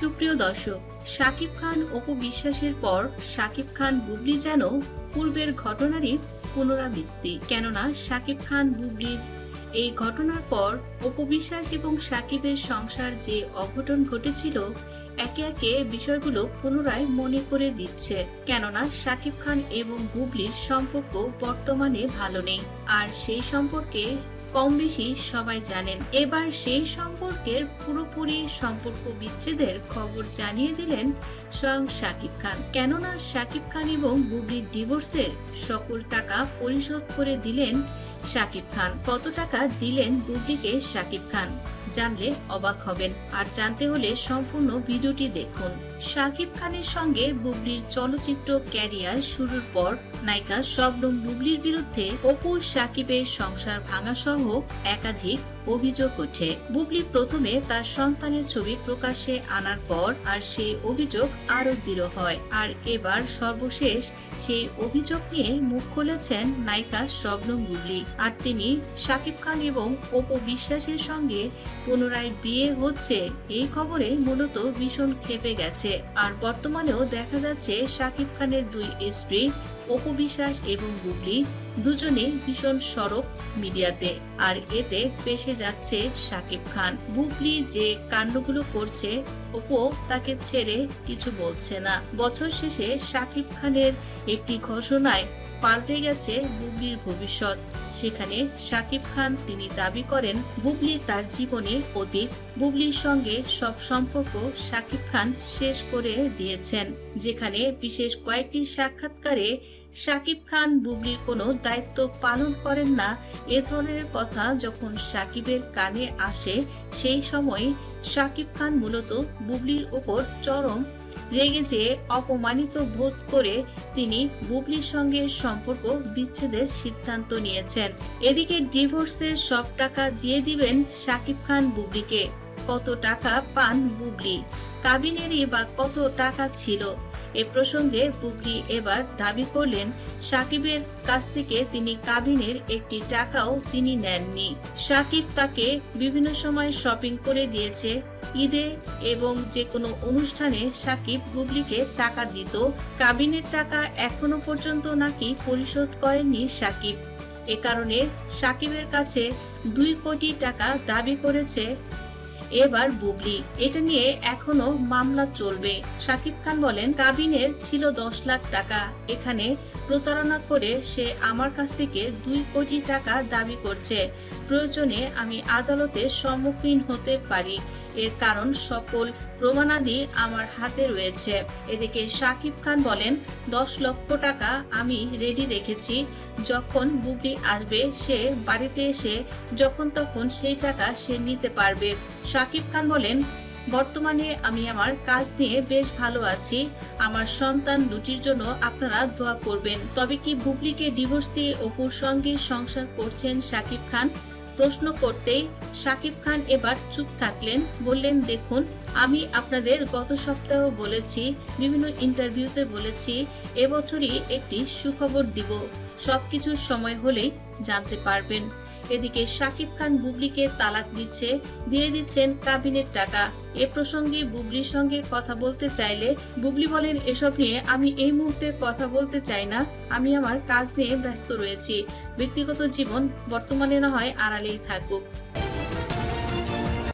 সুপ্রিয় দর্শক, শাকিব খান অপু বিশ্বাসের পর শাকিব খান বুবলি যেন পূর্বের ঘটনারই পুনরাবৃত্তি। কেননা শাকিব খান বুবলির এই ঘটনার পর অপু বিশ্বাস এবং শাকিবের সংসার যে অঘটন ঘটেছিল, একে একে বিষয়গুলো পুনরায় মনে করে দিচ্ছে। কেননা শাকিব খান এবং বুবলির সম্পর্ক বর্তমানে ভালো নেই। আর সেই সম্পর্কে কম বেশি সবাই জানেন। এবার সেই সম্পর্কের পুরোপুরি সম্পর্ক বিচ্ছেদের খবর জানিয়ে দিলেন স্বয়ং শাকিব খান। কেননা শাকিব খান এবং বুবলির ডিভোর্সের সকল টাকা পরিশোধ করে দিলেন শাকিব খান। কত টাকা দিলেন বুবলিকে শাকিব খান? জানলে অবাক হবেন। আর জানতে হলে সম্পূর্ণ ভিডিওটি দেখুন। শাকিব খানের সঙ্গে বুবলির চলচ্চিত্র ক্যারিয়ার শুরুর পর নায়িকা শবনম বুবলির বিরুদ্ধে অপুর সাকিবের সংসার ভাঙা সহ একাধিক অভিযোগ ওঠে। বুবলি প্রথমে তার সন্তানের ছবি প্রকাশ্যে আনার পর আর সেই অভিযোগ আরও দৃঢ় হয়। আর এবার সর্বশেষ সেই অভিযোগ নিয়ে মুখ খুলেছেন নায়িকা শবনম বুবলি। আর তিনি শাকিব খান এবং অপু বিশ্বাসের সঙ্গে পুনরায় বিয়ে হচ্ছে এই খবরে মূলত ভীষণ ক্ষেপে গেছে। আর বর্তমানেও দেখা যাচ্ছে শাকিব খানের দুই স্ত্রী অপু বিশ্বাস এবং বুবলি দুজনে ভীষণ সরব মিডিয়াতে। আর এতে পেশে যাচ্ছে সাকিব খান। বুবলি যে কাণ্ডগুলো করছে ওপো তাকে ছেড়ে কিছু বলছে না। বছর শেষে সাকিব খানের একটি ঘোষণায় পাল্টে গেছে বুবলির ভবিষ্যৎ। সেখানে শাকিব খান তিনি দাবি করেন, বুবলি তার জীবনে অতীত, বুবলির সঙ্গে সব সম্পর্ক শাকিব খান শেষ করে দিয়েছেন। যেখানে বিশেষ কয়েকটি সাক্ষাৎকারে শাকিব খান বুবলির কোনো দায়িত্ব পালন করেন না। এ ধরনের কথা যখন শাকিবের কানে আসে, সেই সময় শাকিব খান মূলত বুবলির ওপর চরম রেগে যেয়ে অপমানিত বোধ করে তিনি বুবলির সঙ্গে সম্পর্ক বিচ্ছেদের সিদ্ধান্ত নিয়েছেন। এদিকে ডিভোর্সের সব টাকা দিয়ে দিবেন শাকিব খান বুবলিকে। কত টাকা পান বুবলি? কাবিনেরই বা কত টাকা ছিল? এ প্রসঙ্গে বুবলি এবার দাবি করলেন, সাকিবের কাছ থেকে তিনি কাবিনের একটি টাকাও তিনি নেননি। সাকিব তাকে বিভিন্ন সময় শপিং করে দিয়েছে ঈদে এবং যে কোনো অনুষ্ঠানে সাকিব বুবলিকে টাকা দিত। কাবিনের টাকা এখনও পর্যন্ত নাকি পরিশোধ করেননি সাকিব। এ কারণে সাকিবের কাছে দুই কোটি টাকা দাবি করেছে এবার বুবলি। এটা নিয়ে এখনও মামলা চলবে। সাকিব খান বলেন, কাবিনের ছিল দশ লাখ টাকা। এখানে প্রতারণা করে সে আমার কাছ থেকে দুই কোটি টাকা দাবি করছে। প্রয়োজনে আমি আদালতের সম্মুখীন হতে পারি। এর কারণ সকল প্রমাণাদি আমার হাতে রয়েছে। এদিকে সাকিব খান বলেন, দশ লক্ষ টাকা আমি রেডি রেখেছি। যখন বুবলি আসবে, সে বাড়িতে এসে যখন তখন সেই টাকা সে নিতে পারবে। সাকিব খান বলেন বর্তমানে আমি আমার কাজ নিয়ে বেশ ভালো আছি। আমার সন্তান দুটির জন্য আপনারা দোয়া করবেন। তবে কি বুবলিকে ডিভোর্স দিয়ে অপুর সঙ্গে সংসার করছেন সাকিব খান? প্রশ্ন করতেই সাকিব খান এবার চুপ থাকলেন, বললেন, দেখুন, আমি আপনাদের গত সপ্তাহ বলেছি, বিভিন্ন ইন্টারভিউতে বলেছি, এবছরই একটি সুখবর দিব। সবকিছুর সময় হলেই জানতে পারবেন। এদিকে সাকিব খান বুবলিকে তালাক দিচ্ছে, দিয়ে দিচ্ছেন কাবিনের টাকা। এ প্রসঙ্গে বুবলির সঙ্গে কথা বলতে চাইলে বুবলি বলেন, এসব নিয়ে আমি এই মুহূর্তে কথা বলতে চাই না। আমি আমার কাজ নিয়ে ব্যস্ত রয়েছি। ব্যক্তিগত জীবন বর্তমানে না হয় আড়ালেই থাকুক।